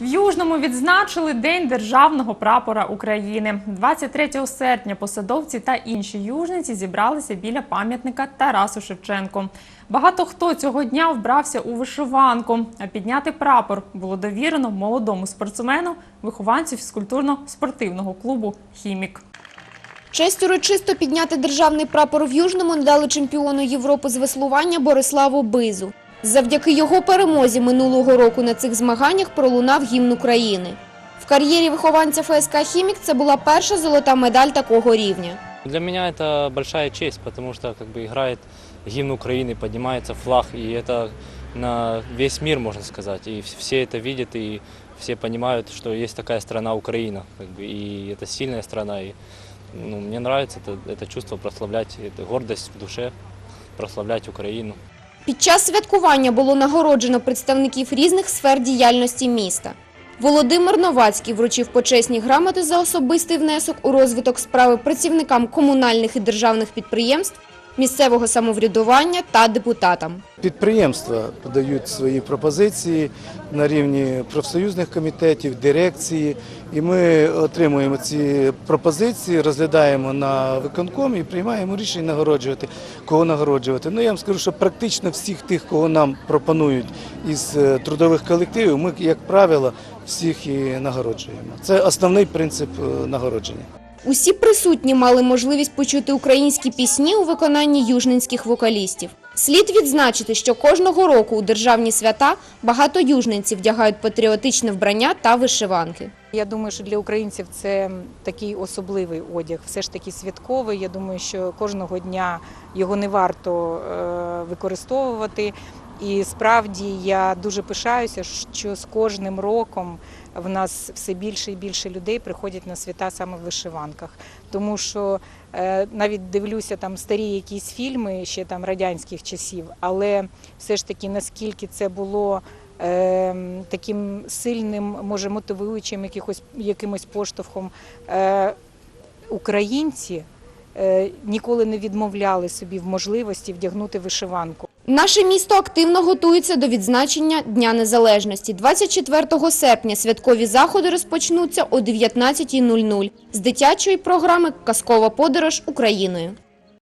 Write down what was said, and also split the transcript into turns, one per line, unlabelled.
В Южному відзначили День державного прапора України. 23 серпня посадовці та інші южниці зібралися біля пам'ятника Тарасу Шевченку. Багато хто цього дня вбрався у вишиванку, а підняти прапор було довірено молодому спортсмену, вихованцю фізкультурно-спортивного клубу Хімік.
Честь урочисто підняти державний прапор в Южному надали чемпіону Європи з веслування Бориславу Бизу. Завдяки його перемозі минулого року на цих змаганнях пролунав гімн України. В кар'єрі вихованця ФСК «Хімік» це була перша золота медаль такого рівня.
Для меня это большая честь, потому что как бы играет гимн Украины, поднимается флаг, и это на весь мир, можно сказать. И вс- все это видят, и все понимают, что есть такая страна Украина, как бы, и это сильная страна. И, ну, мне нравится это, это чувство прославлять, это гордость в душе, прославлять Украину.
Під час святкування було нагороджено представників різних сфер діяльності міста. Володимир Новацький вручив почесні грамоти за особистий внесок у розвиток справи працівникам комунальних і державних підприємств, місцевого самоврядування та депутатам.
Підприємства подають свої пропозиції на рівні профсоюзних комітетів, дирекції, і ми отримуємо ці пропозиції, розглядаємо на виконкомі і приймаємо рішення нагороджувати, кого нагороджувати. Ну я вам скажу, що практично всіх тих, кого нам пропонують із е, трудових колективів, ми, як правило, всіх і нагороджуємо. Це основний принцип е, нагородження.
Усі присутні мали можливість почути українські пісні у виконанні южненських вокалістів. Слід відзначити, що кожного року у державні свята багато южненців вдягають патріотичне вбрання та вишиванки.
Я думаю, що для українців це такий особливий одяг, все ж таки святковий. Я думаю, що кожного дня його не варто е, використовувати. І справді я дуже пишаюся, що з кожним роком в нас все більше і більше людей приходять на свята саме в вишиванках. Тому що е, навіть дивлюся там старі якісь фільми ще там радянських часів, але все ж таки наскільки це було е, таким сильним, може мотивуючим якихось, якимось поштовхом. Е, українці ніколи не відмовляли собі в можливості вдягнути вишиванку.
Наше місто активно готується до відзначення Дня Незалежності. 24 серпня святкові заходи розпочнуться о 19.00 з дитячої програми Казкова подорож Україною.